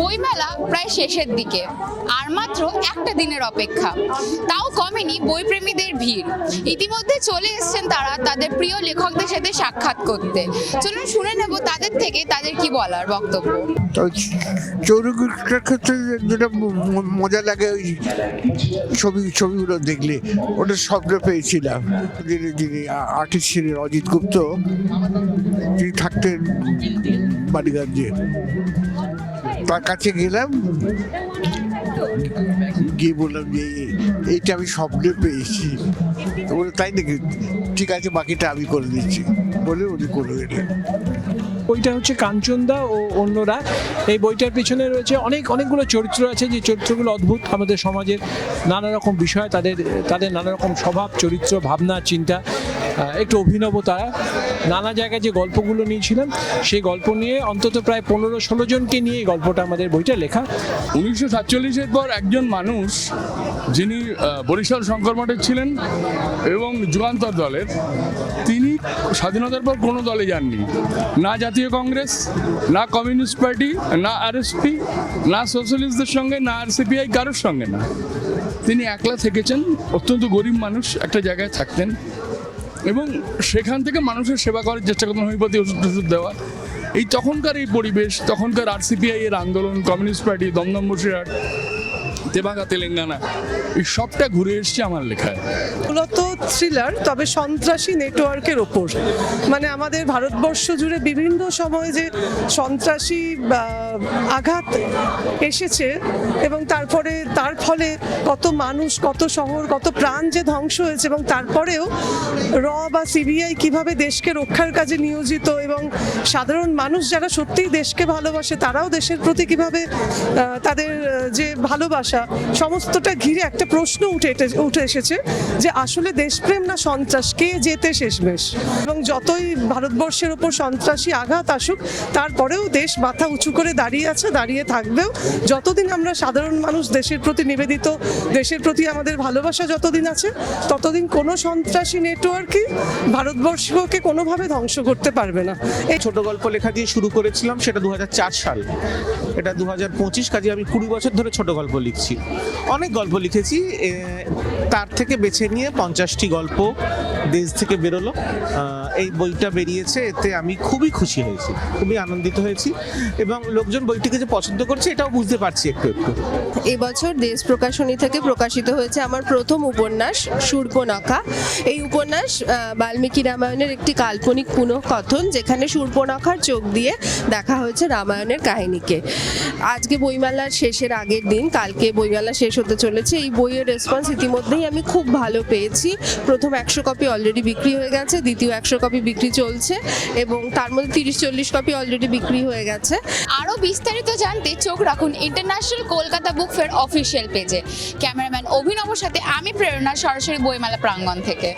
বইমেলা প্রায় শেষের দিকে, আর মাত্র একটা দিনের অপেক্ষা। তাও কমেনি বইপ্রেমীদের ভিড়। ইতিমধ্যে চলে এসছেন তারা তাদের প্রিয় লেখকদের সাথে সাক্ষাৎ করতে। চলুন শুনে নেব তাদের থেকে তাদের কি বলার বক্তব্য। তবে চৌরগুলোর ক্ষেত্রে যেটা মজা লাগে ওই ছবি, ছবিগুলো দেখলে। ওটা স্বপ্ন পেয়েছিলাম। যিনি যিনি আর্টিস্ট ছিলেন অজিত গুপ্ত, তিনি থাকতেন বালিগঞ্জে। তার কাছে গেলাম। গিয়ে বললাম যে, এইটা আমি স্বপ্নে পেয়েছি। বলে, তাই নাকি? ঠিক আছে, বাকিটা আমি করে দিচ্ছি। বলে উনি করে দিলেন। বইটা হচ্ছে কাঞ্চনদা ও অন্যরা। এই বইটার পিছনে রয়েছে অনেক, অনেকগুলো চরিত্র আছে। যে চরিত্রগুলো অদ্ভুত। আমাদের সমাজের নানা রকম বিষয়, তাদের তাদের নানা রকম স্বভাব, চরিত্র, ভাবনা, চিন্তা। একটু অভিনব তারা। নানা জায়গায় যে গল্পগুলো নিয়েছিলাম সেই গল্প নিয়ে অন্তত প্রায় পনেরো ষোলো জনকে নিয়ে এই গল্পটা আমাদের বইটা লেখা। উনিশশো সাতচল্লিশের পর একজন মানুষ, যিনি বরিশাল শঙ্কর মঠের ছিলেন এবং যুগান্তর দলের, তিনি স্বাধীনতার পর কোনো দলে যাননি। না জাতীয় কংগ্রেস, না কমিউনিস্ট পার্টি, না আরএসপি, না সোশ্যালিস্টদের সঙ্গে, না আর সিপিআই কারোর সঙ্গে না। তিনি একলা থেকেছেন, অত্যন্ত গরিব মানুষ, একটা জায়গায় থাকতেন। এবং সেখান থেকে মানুষের সেবা করার চেষ্টা করতাম হোমিওপ্যাথি ওষুধ টষুধ দেওয়া। এই তখনকার এই পরিবেশ, তখনকার আরসিপিআই এর আন্দোলন কমিউনিস্ট পার্টি দমদম বসিরহাট তেবাঙ্গা তেলেঙ্গানা, এই সবটা ঘুরে এসছে আমার লেখায়। মূলত থ্রিলার তবে সন্ত্রাসী নেটওয়ার্কের ওপর। মানে আমাদের ভারতবর্ষ জুড়ে বিভিন্ন সময়ে যে সন্ত্রাসী আঘাত এসেছে এবং তারপরে তার ফলে কত মানুষ, কত শহর, কত প্রাণ যে ধ্বংস হয়েছে এবং তারপরেও র বা সিবিআই কীভাবে দেশকে রক্ষার কাজে নিয়োজিত এবং সাধারণ মানুষ যারা সত্যিই দেশকে ভালোবাসে, তারাও দেশের প্রতি কীভাবে তাদের যে ভালোবাসা সমস্তটা ঘিরে একটা প্রশ্ন উঠে উঠে এসেছে যে আসলে দেশপ্রেম না সন্ত্রাস? কে যেতে শেষমেশ? এবং যতই ভারতবর্ষের ওপর সন্ত্রাসী আঘাত আসুক, তারপরেও দেশ মাথা উঁচু করে দাঁড়িয়ে আছে, দাঁড়িয়ে থাকবেও। যতদিন আমরা সাধারণ মানুষ দেশের প্রতি নিবেদিত, দেশের প্রতি আমাদের ভালোবাসা যতদিন আছে, ততদিন কোনো সন্ত্রাসী নেটওয়ার্কই ভারতবর্ষকে কোনোভাবে ধ্বংস করতে পারবে না। এই ছোট গল্প লেখা দিয়ে শুরু করেছিলাম, সেটা দু হাজার চার সাল। এটা দু হাজার পঁচিশ, কাজে আমি কুড়ি বছর ধরে ছোট গল্প লিখছি। অনেক গল্প লিখেছি তার থেকে বেছে নিয়ে পঞ্চাশটি গল্প দেশ থেকে বেরোলো। এই বইটা বেরিয়েছে, এতে আমি খুবই খুশি হয়েছি, খুবই আনন্দিত হয়েছি এবং লোকজন বইটিকে যে পছন্দ করছে এটাও বুঝতে পারছি একটু একটু। এবছর দেশ প্রকাশনী থেকে প্রকাশিত হয়েছে আমার প্রথম উপন্যাস, সূর্পনখা। এই উপন্যাস বাল্মীকি রামায়ণের একটি কাল্পনিক পুনঃকথন, যেখানে সূর্পনখার চোখ দিয়ে দেখা হয়েছে রামায়ণের কাহিনীকে। আজকে বইমেলার শেষের আগের দিন, কালকে বইমেলা শেষ হতে চলেছে। এই বইয়ের রেসপন্স ইতিমধ্যেই আমি খুব ভালো পেয়েছি। প্রথম একশো কপি অলরেডি বিক্রি হয়ে গেছে, দ্বিতীয় একশো কপি বিক্রি চলছে এবং তার মধ্যে তিরিশ চল্লিশ কপি অলরেডি বিক্রি হয়ে গেছে। আরও বিস্তারিত জানতে চোখ রাখুন international Kolkata book fair official পেজে ক্যামেরাম্যান অভিনবর সাথে আমি প্রেরণা, সরাসরি বইমেলা প্রাঙ্গণ থেকে।